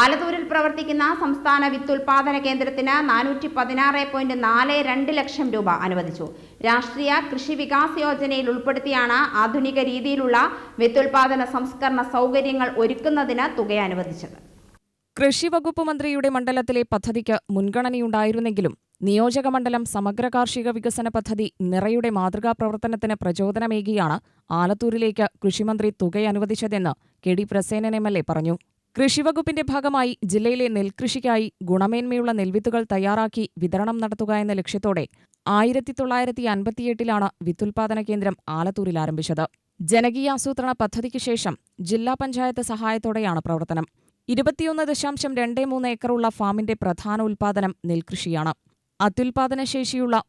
ആലത്തൂരിൽ പ്രവർത്തിക്കുന്ന സംസ്ഥാന വിത്തുൽപാദന കേന്ദ്രത്തിന് നാനൂറ്റി പതിനാറ് പോയിന്റ് നാല് രണ്ട് ലക്ഷം രൂപ അനുവദിച്ചു. രാഷ്ട്രീയ കൃഷി വികാസ് യോജനയിൽ ഉൾപ്പെടുത്തിയാണ് ആധുനിക രീതിയിലുള്ള വിത്തുൽപാദന സംസ്കരണ സൗകര്യങ്ങൾ ഒരുക്കുന്നതിന് തുക അനുവദിച്ചത്. കൃഷി വകുപ്പ് മന്ത്രിയുടെ മണ്ഡലത്തിലെ പദ്ധതിക്ക് മുൻഗണനയുണ്ടായിരുന്നെങ്കിലും നിയോജക മണ്ഡലം സമഗ്ര കാർഷിക വികസന പദ്ധതി നിറയുടെ മാതൃകാ പ്രവർത്തനത്തിന് പ്രചോദനമേകിയാണ് ആലത്തൂരിലേക്ക് കൃഷിമന്ത്രി തുക അനുവദിച്ചതെന്ന് K D Prasenan M L A പറഞ്ഞു. കൃഷിവകുപ്പിന്റെ ഭാഗമായി ജില്ലയിലെ നെൽകൃഷിക്കായി ഗുണമേന്മയുള്ള നെൽവിത്തുകൾ തയ്യാറാക്കി വിതരണം നടത്തുക എന്ന ലക്ഷ്യത്തോടെ ആയിരത്തി തൊള്ളായിരത്തി അൻപത്തിയെട്ടിലാണ് വിത്തുൽപാദന കേന്ദ്രം ആലത്തൂരിൽ ആരംഭിച്ചത്. ജനകീയാസൂത്രണ പദ്ധതിക്ക് ശേഷം ജില്ലാ പഞ്ചായത്ത് സഹായത്തോടെയാണ് പ്രവർത്തനം. ഇരുപത്തിയൊന്ന് ദശാംശം രണ്ട് മൂന്ന് ഏക്കറുള്ള ഫാമിന്റെ പ്രധാന ഉൽപാദനം നെൽകൃഷിയാണ്. അത്യുൽപാദന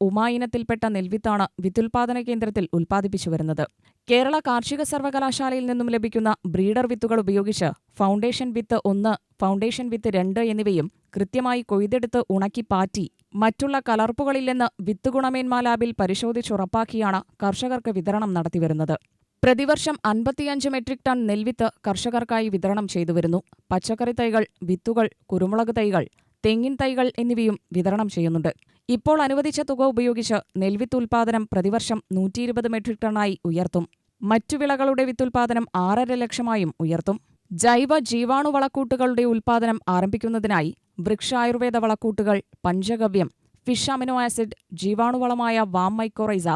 ഉമായിനത്തിൽപ്പെട്ട ഇനത്തിൽപ്പെട്ട നെൽവിത്താണ് വിത്തുൽപാദന കേന്ദ്രത്തിൽ ഉൽപ്പാദിപ്പിച്ചു വരുന്നത്. കേരള കാർഷിക സർവകലാശാലയിൽ നിന്നും ലഭിക്കുന്ന ബ്രീഡർ വിത്തുകൾ ഉപയോഗിച്ച് ഫൗണ്ടേഷൻ വിത്ത് ഒന്ന് ഫൗണ്ടേഷൻ വിത്ത് രണ്ട് എന്നിവയും കൃത്യമായി കൊയ്തെടുത്ത് ഉണക്കി പാറ്റി മറ്റുള്ള കലർപ്പുകളില്ലെന്ന് വിത്ത് ഗുണമേന്മാ ലാബിൽ പരിശോധിച്ചുറപ്പാക്കിയാണ് കർഷകർക്ക് വിതരണം നടത്തിവരുന്നത് പ്രതിവർഷം അൻപത്തിയഞ്ച് മെട്രിക് ടൺ നെൽവിത്ത് കർഷകർക്കായി വിതരണം ചെയ്തുവരുന്നു പച്ചക്കറി തൈകൾ വിത്തുകൾ കുരുമുളക് തൈകൾ തെങ്ങിൻ തൈകൾ എന്നിവയും വിതരണം ചെയ്യുന്നുണ്ട്. ഇപ്പോൾ അനുവദിച്ച തുക ഉപയോഗിച്ച് നെൽവിത്ത് ഉൽപാദനം പ്രതിവർഷം നൂറ്റിയിരുപത് മെട്രിക് ടണ്ണായി ഉയർത്തും. മറ്റു വിളകളുടെ വിത്തുൽപാദനം ആറര ലക്ഷമായും ഉയർത്തും. ജൈവ ജീവാണു വളക്കൂട്ടുകളുടെ ഉൽപാദനം ആരംഭിക്കുന്നതിനായി വൃക്ഷായുർവേദ വളക്കൂട്ടുകൾ പഞ്ചഗവ്യം ഫിഷ് അമിനോ ആസിഡ് ജീവാണുവളമായ വാം മൈക്കോറൈസ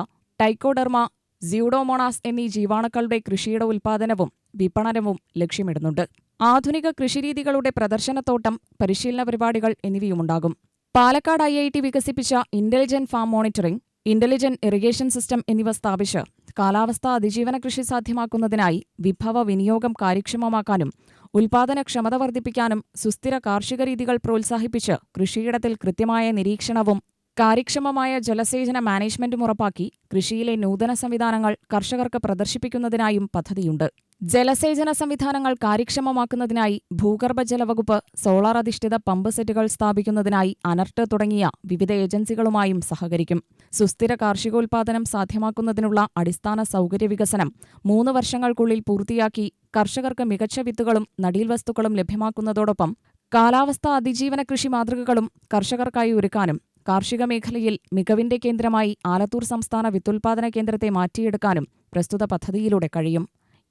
ടൈക്കോഡെർമ സ്യൂഡോമോണാസ് എന്നീ ജീവാണുക്കളുടെ കൃഷിയുടെ ഉൽപാദനവും വിപണനവും ലക്ഷ്യമിടുന്നുണ്ട്. ആധുനിക കൃഷിരീതികളുടെ പ്രദർശനത്തോട്ടം പരിശീലന പരിപാടികൾ എന്നിവയുമുണ്ടാകും. പാലക്കാട് ഐ ഐ ടി വികസിപ്പിച്ച intelligent farm monitoring intelligent irrigation system എന്നിവ സ്ഥാപിച്ച് കാലാവസ്ഥാ അതിജീവന കൃഷി സാധ്യമാക്കുന്നതിനായി വിഭവ വിനിയോഗം കാര്യക്ഷമമാക്കാനും ഉൽപാദനക്ഷമത വർദ്ധിപ്പിക്കാനും സുസ്ഥിര കാർഷിക രീതികൾ പ്രോത്സാഹിപ്പിച്ച് കൃഷിയിടത്തിൽ കൃത്യമായ നിരീക്ഷണവും കാര്യക്ഷമമായ ജലസേചന മാനേജ്മെന്റും ഉറപ്പാക്കി കൃഷിയിലെ നൂതന സംവിധാനങ്ങൾ കർഷകർക്ക് പ്രദർശിപ്പിക്കുന്നതിനായും പദ്ധതിയുണ്ട്. ജലസേചന സംവിധാനങ്ങൾ കാര്യക്ഷമമാക്കുന്നതിനായി ഭൂഗർഭ ജലവകുപ്പ് സോളാർ അധിഷ്ഠിത പമ്പ് സെറ്റുകൾ സ്ഥാപിക്കുന്നതിനായി അനർട്ട് തുടങ്ങിയ വിവിധ ഏജൻസികളുമായും സഹകരിക്കും. സുസ്ഥിര കാർഷികോൽപാദനം സാധ്യമാക്കുന്നതിനുള്ള അടിസ്ഥാന സൗകര്യ വികസനം മൂന്ന് വർഷങ്ങൾക്കുള്ളിൽ പൂർത്തിയാക്കി കർഷകർക്ക് മികച്ച വിത്തുകളും നടീൽ വസ്തുക്കളും ലഭ്യമാക്കുന്നതോടൊപ്പം കാലാവസ്ഥാ അതിജീവന കൃഷി മാതൃകകളും കർഷകർക്കായി ഒരുക്കാനും കാർഷിക മേഖലയിൽ മികവിന്റെ കേന്ദ്രമായി ആലത്തൂർ സംസ്ഥാന വിത്തുൽപാദന കേന്ദ്രത്തെ മാറ്റിയെടുക്കാനും പ്രസ്തുത പദ്ധതിയിലൂടെ കഴിയും.